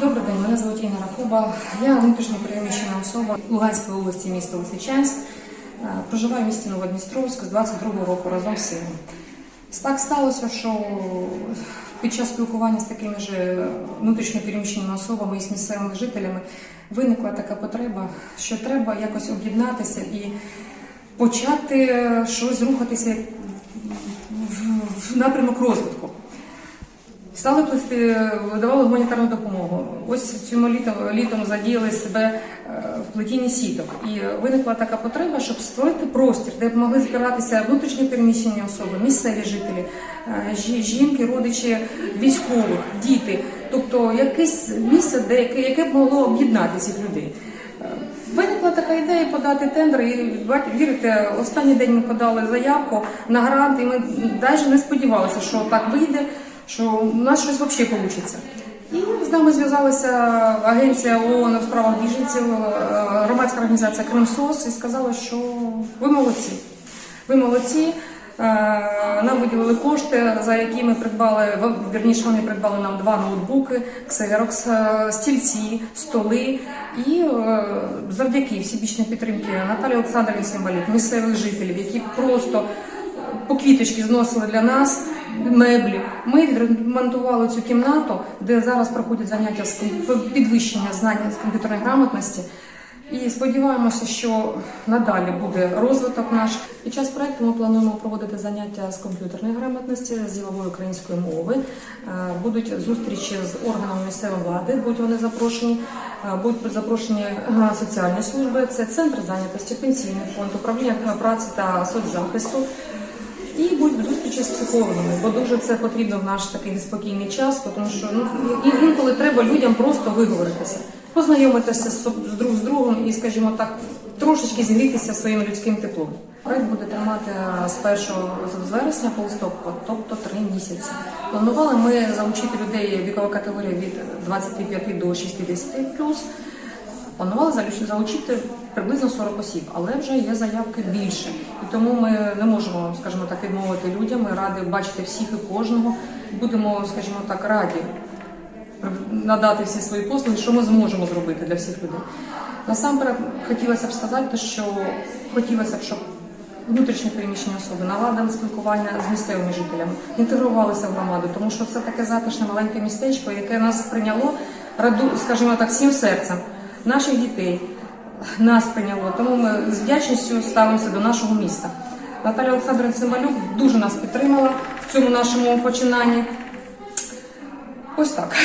Добрий день, мене звуть Інна Рахуба. Я внутрішньо переміщена особа Луганської області, міста Лисичанськ. Е, Проживаю в місті Новодністровськ з 22-го року разом з сином. Так сталося, що під час спілкування з такими ж внутрішньо переміщеними особами і з місцевими жителями виникла така потреба, що треба якось об'єднатися і почати щось рухатися в напрямок розвитку. Стали плести, видавали гуманітарну допомогу. Ось цьому літом, літом задіяли себе е, в плетінні сіток. І виникла така потреба, щоб створити простір, де б могли збиратися внутрішньо переміщені особи, місцеві жителі, е, жінки, родичі військових, діти. Тобто якесь місце, де яке, б могло об'єднати цих людей. Е, Виникла така ідея подати тендер, і вірите, останній день ми подали заявку на грант, і ми навіть не сподівалися, що так вийде, що у нас щось взагалі вийде. І з нами зв'язалася агенція ООН у справах біженців, е, громадська організація Кримсос і сказала, що ви молодці. Ви молодці. Е, Нам виділили кошти, за які ми придбали, вірніше вони придбали нам два ноутбуки, ксерокс, е, стільці, столи. І завдяки всебічній підтримки Наталі Олександрівні Симбалік, місцевих жителів, які просто по квіточки зносили для нас меблі. Ми відремонтували цю кімнату, де зараз проходять заняття з підвищення знання з комп'ютерної грамотності. І сподіваємося, що надалі буде розвиток наш. Під час проекту ми плануємо проводити заняття з комп'ютерної грамотності, з ділової української мови. Е, Будуть зустрічі з органами місцевої влади, будуть вони запрошені. Е, Будуть запрошені соціальні служби, це центр зайнятості, пенсійний фонд, управління праці та соцзахисту. Зустрічі з психологами, бо дуже це потрібно в наш такий неспокійний час, тому що ну інколи треба людям просто виговоритися, познайомитися з друг з другом і, скажімо так, трошечки зігрітися своїм людським теплом. Проект буде тримати з 1 з вересня по листопад, тобто три місяці. Планували ми залучити людей вікова категорія від 25 до 60 плюс. Планували залучити приблизно 40 осіб, але вже є заявки більше. І тому ми не можемо, скажімо так, відмовити людям. Ми раді бачити всіх і кожного. Будемо, скажімо так, раді надати всі свої послуги, що ми зможемо зробити для всіх людей. Насамперед хотілося б сказати, що хотілося б, щоб внутрішньо переміщені особи наладили спілкування з місцевими жителями, інтегрувалися в громаду, тому що це таке затишне маленьке містечко, яке нас прийняло раду, скажімо так, всім серцем наших дітей. Нас прийняло, тому ми з вдячністю ставимося до нашого міста. Наталя Олександрівна Цимбалюк дуже нас підтримала в цьому нашому починанні. Ось так.